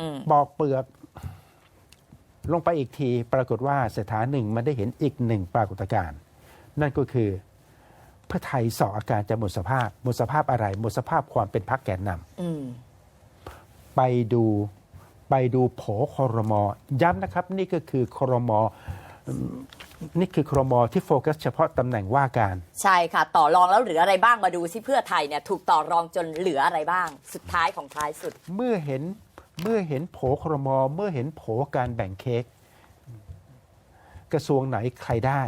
อืมบอกเปลือก ลงไปอีกทีปรากฏว่าสถานหนึ่งมันได้เห็นอีกหนึ่งปรากฏการณ์นั่นก็คือเพื่อไทยสออาการจะหมดสภาพ หมดสภาพอะไร หมดสภาพความเป็นพรรคแกนนำอืมไปดูไปดูโผคอรมอย้ำนะครับ นี่ก็คือคอรมออืมนี่คือคอรมอที่โฟกัสเฉพาะตำแหน่งว่าการ ใช่ค่ะ ต่อรองแล้วเหลืออะไรบ้างมาดูซิเพื่อไทยเนี่ยถูกต่อรองจนเหลืออะไรบ้าง สุดท้ายของท้ายสุด เมื่อเห็น เมื่อเห็นโผครมอเมื่อเห็นโผการแบ่งเค้กกระทรวงไหนใครได้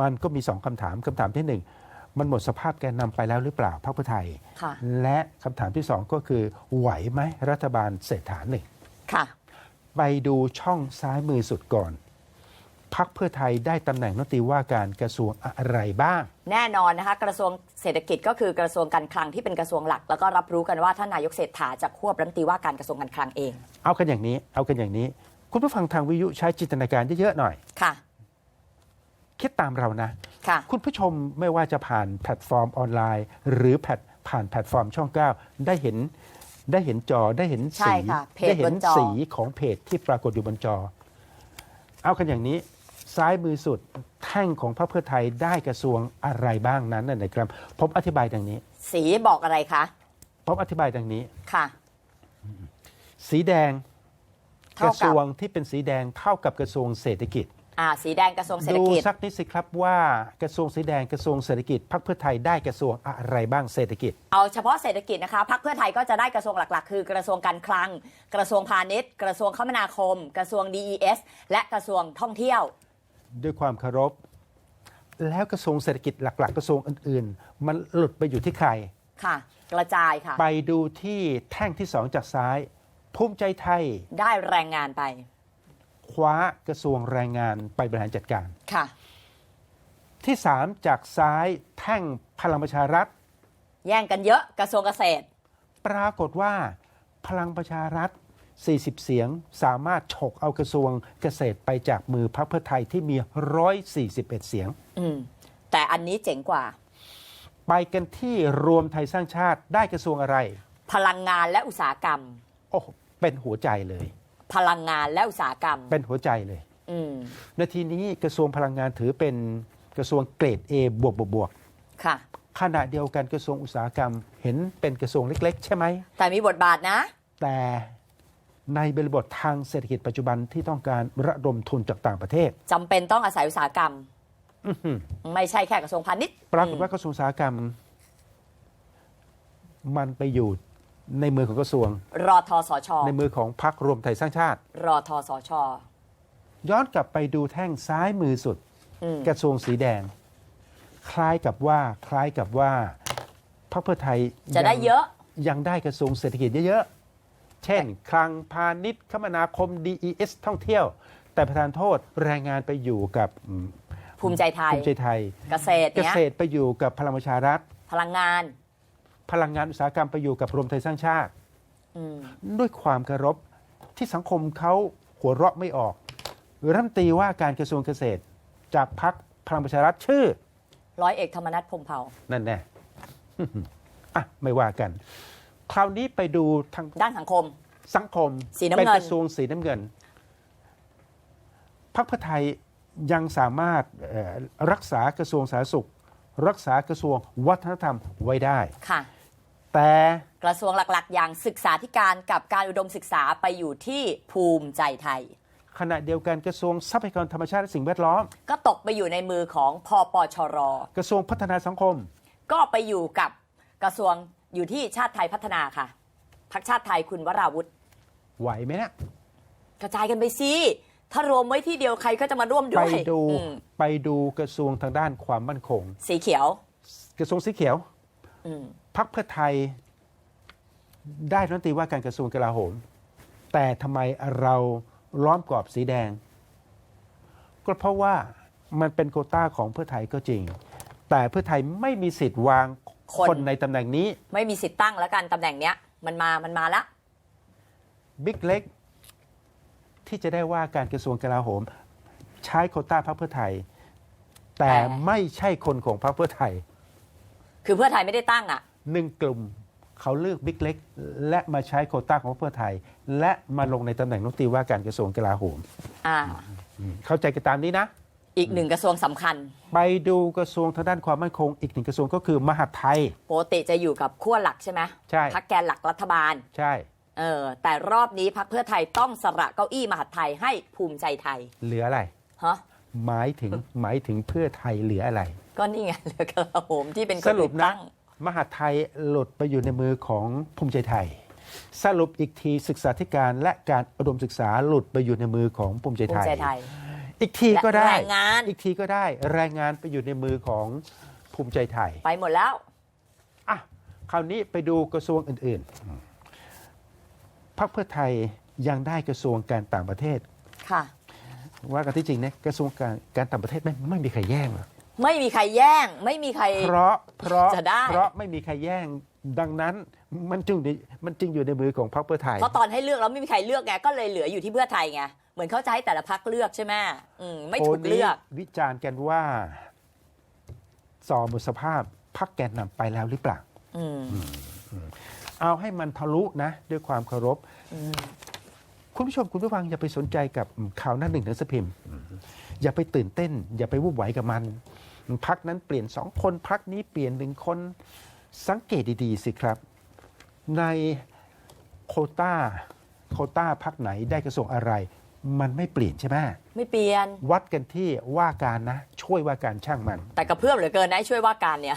มันก็มีสองคำถามคำถามที่หนึ่งมันหมดสภาพแกนนำไปแล้วหรือเปล่าพรรคเพื่อไทยค่ะและคำถามที่สองก็คือ ไหวไหมรัฐบาลเศรษฐาหนึ่งค่ะไปดูช่องซ้ายมือสุดก่อน พักเพื่อไทยได้ตำแหน่งรัฐมนตรีว่าการกระทรวงอะไรบ้าง แน่นอนนะคะ กระทรวงเศรษฐกิจก็คือกระทรวงการคลังที่เป็นกระทรวงหลัก แล้วก็รับรู้กันว่าท่านนายกเศรษฐาจะควบรัฐมนตรีว่าการกระทรวงการคลังเอง เอากันอย่างนี้ เอากันอย่างนี้ คุณผู้ฟังทางวิทยุใช้จินตนาการเยอะๆหน่อยค่ะ คิดตามเรานะค่ะคุณผู้ชมไม่ว่าจะผ่านแพลตฟอร์มออนไลน์ หรือแพลตผ่านแพลตฟอร์มช่อง 9 ได้เห็นได้เห็นจอได้เห็นใช่สีค่ะเพจได้เห็บนนจอสีของเพจที่ปรากฏอยู่บนจอ เอากันอย่างนี้ ซ้ายมือสุดแท่งของพรรคเพื่อไทยได้กระทรวงอะไรบ้างนั้นนะนะครับผมอธิบายดังนี้สีบอกอะไรคะผมอธิบายดังนี้ค่ะ สีแดงกเท่ากับระทรวงที่เป็นสีแดงเท่ากับกระทรวงเศรษฐกิจอ่าสีแดงกระทรวงเศรษฐดูกิจสักนิดสิครับว่ากระทรวงสีแดงกระทรวงเศรษฐกิจพรรคเพื่อไทยได้กระทรวงอะไรบ้างเศรษฐกิจ เอาเฉพาะเศรษฐกิจนะคะพักเพื่อไทยก็จะได้กระทรวงหลักๆ คือกระทรวงการคลัง กระทรวงพาณิชย์ กระทรวงคมนาคม กระทรวง DES และกระทรวงท่องเที่ยว ด้วยความเคารพ แล้วกระทรวงเศรษฐกิจหลัก ๆ กระทรวงอื่น ๆ มันหลุดไปอยู่ที่ใคร ค่ะ กระจายค่ะ ไปดูที่แท่งที่สองจากซ้าย ภูมิใจไทย ได้แรงงานไป คว้ากระทรวงแรงงานไปบริหารจัดการ ค่ะ ที่สามจากซ้ายแท่งพลังประชารัฐ แย่งกันเยอะกระทรวงเกษตร ปรากฏว่าพลังประชารัฐ 40 เสียงสามารถฉกเอากระทรวงเกษตรไปจากมือพรรคเพื่อไทยที่มี 141 เสียง อืมแต่อันนี้เจ๋งกว่า ไปกันที่รวมไทยสร้างชาติได้กระทรวงอะไร พลังงานและอุตสาหกรรม โอ้โหเป็นหัวใจเลย พลังงานและอุตสาหกรรม เป็นหัวใจเลย อืมนาทีนี้กระทรวงพลังงานถือเป็นกระทรวงเกรด A บวกบวกบวกค่ะ ขณะเดียวกันกระทรวงอุตสาหกรรมเห็นเป็นกระทรวงเล็ก ๆ ใช่ไหม แต่มีบทบาทนะ แต่ ในบริบททางเศรษฐกิจปัจจุบันที่ต้องการระดมทุนจากต่างประเทศ จำเป็นต้องอาศัยอุตสาหกรรม อื้อหือไม่ใช่แค่กระทรวงพาณิชย์ปรากฏว่ากระทรวงอุตสาหกรรม มันไปอยู่ในมือของกระทรวง รอทอสชในมือของพรรครวมไทยสร้างชาติ รอทอสชย้อนกลับไปดูแท่งซ้ายมือสุด อืมกระทรวงสีแดง คล้ายกับว่าคล้ายกับว่าพรรคเพื่อไทยจะได้งเยอะ ยังได้กระทรวงเศรษฐกิจเยอะๆ เช่น คลังพาณิชย์คมนาคม DES ท่องเที่ยว แต่ประธานโทษแรงงานไปอยู่กับอืมภูมิใจไทยภูมิใจไทย เกษตรเกเนี้ยษตรไปอยู่กับพลังประชารัฐ พลังงาน พลังงานอุตสาหกรรมไปอยู่กับรวมไทยสร้างชาติอืมด้วยความเคารพที่สังคมเขาหัวเราะไม่ออกรัฐมนตรีว่าการกระทรวงเกษตร จากพรรคพลังประชารัฐชื่อ ร้อยเอกธรรมนัฐพรหมเผ่านั่นแน่อะไม่ว่ากัน คราวนี้ไปดูทางด้านสังคม สังคมสีน้ำเงิน เป็นกระทรวงสีน้ำเงินพรรคเพื่อไทยยังสามารถเอ่อรักษากระทรวงสาธารณสุข รักษากระทรวงวัฒนธรรมไว้ได้ ค่ะ แต่กระทรวงหลักๆ อย่างศึกษาธิการกับการอุดมศึกษาไปอยู่ที่ภูมิใจไทย ขณะเดียวกันกระทรวงทรัพยากรธรรมชาติและสิ่งแวดล้อม ก็ตกไปอยู่ในมือของพปชร กระทรวงพัฒนาสังคม ก็ไปอยู่กับกระทรวง อยู่ที่ชาติไทยพัฒนาค่ะ พักชาติไทยคุณวราวุธไหวไหมนะกระจายกันไปสิถ้ารวมไว้ที่เดียวใครก็จะมาร่วมด้ไปวยดูอืมไปดูกระทรวงทางด้านความมั่นคง สีเขียว กระทรวงสีเขียวอืมพรรคเพื่อไทยได้รัฐมนตรีว่าการกระทรวงกลาโหม แต่ทำไมเราล้อมกรอบสีแดง ก็เพราะว่ามันเป็นโควต้าของเพื่อไทยก็จริง แต่เพื่อไทยไม่มีสิทธิ์วาง คนคนในตำแหน่งนี้ไม่มีสิทธิ์ตั้งแล้วกันตำแหน่งเนี้ยมันมามันมาละบิ๊กเล็ก ที่จะได้ว่าการกระทรวงกลาโหม ใช้โควต้าพรรคเพื่อไทย แต่แต่ไม่ใช่คนของพรรคเพื่อไทย คือเพื่อไทยไม่ได้ตั้งอะหนึ่งกลุ่มเขาเลือกบิ๊กเล็ก และมาใช้โควต้าของเพื่อไทย และมาลงในตำแหน่งรัฐมนตรีว่าการกระทรวงกลาโหมอ่าเข้าใจกันตามนี้นะ อีกหนึ่งกระทรวงสำคัญ ไปดูกระทรวงทางด้านความมั่นคง อีกหนึ่งกระทรวงก็คือมหาดไทย ปกติจะอยู่กับขั้วหลักใช่ไหมใช่ พักแกนหลักรัฐบาล ใช่ เออ แต่รอบนี้พักเพื่อไทยต้องสละเก้าอี้มหาดไทยให้ภูมิใจไทยเหลืออะไร ฮะหมายถึงหมายถึงเพื่อไทยเหลืออะไร ก็นี่ไงเหลือกระโหมที่เป็นคสนรุปติดนะตั้งมหาดไทยหลุดไปอยู่ในมือของภูมิใจไทย สรุปอีกทีศึกษาธิการและการอุดมศึกษาหลุดไปอยู่ในมือของภูมิใจภูไทมิย ใจไทย อีกทีก็ได้และแรงงาน อีกทีก็ได้ แรงงานไปอยู่ในมือของภูมิใจไทย ไปหมดแล้ว อะ คราวนี้ไปดูกระทรวงอื่นๆ พรรคเพื่อไทยยังได้กระทรวงการต่างประเทศ ค่ะ ว่ากันที่จริงนะกระทรวงการการต่างประเทศไม่ไม่มีใครแย่งหรอกไม่มีใครแย่ง ไม่มีใคร เพราะเพราะจะได้ เพราะไม่มีใครแย่งดังนั้นมันจึงในมันจึงอยู่ในมือของพรรคเพื่อไทย เพราะตอนให้เลือกแล้วไม่มีใครเลือกไงก็เลยเหลืออยู่ที่เพื่อไทยไง เหมือนเขาจะให้แต่ละพักเลือกใช่ไหมอืมไม่ถูกเลือก โพนี้วิจารณ์กันว่าสอหมดสภาพพักแกนนำไปแล้วหรือเปล่า อืมเอาให้มันทะลุนะ ด้วยความเคารพ อืม คุณผู้ชมคุณผู้ฟังอย่าไปสนใจกับข่าวหน้าหนึ่งหนังสือพิมพ์ อย่าไปตื่นเต้น อย่าไปวุ่นวายกับมัน พักนั้นเปลี่ยนสองคนพักนี้เปลี่ยนหนึ่งคนสังเกตดีๆสิครับ ในโควต้าโควต้าพักไหนได้กระทรวงอะไร มันไม่เปลี่ยนใช่ไหมไม่เปลี่ยน วัดกันที่ว่าการนะ ช่วยว่าการช่างมัน แต่กระเพื่อมเหลือเกินนะช่วยว่าการเนี่ย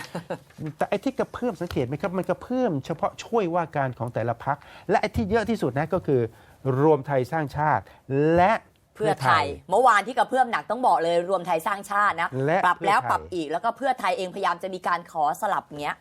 แต่ไอ้ที่กระเพื่อมสังเกตไหมครับมันกระเพื่อมเฉพาะช่วยว่าการของแต่ละพัก และไอ้ที่เยอะที่สุดนะก็คือ รวมไทยสร้างชาติ และเพื่อไทย เมื่อวานที่กระเพื่อมหนักต้องบอกเลยรวมไทยสร้างชาตินะและปรับแล้วเพื่อไทยปรับอีกแล้วก็เพื่อไทยเองพยายามจะมีการขอสลับเงี้ย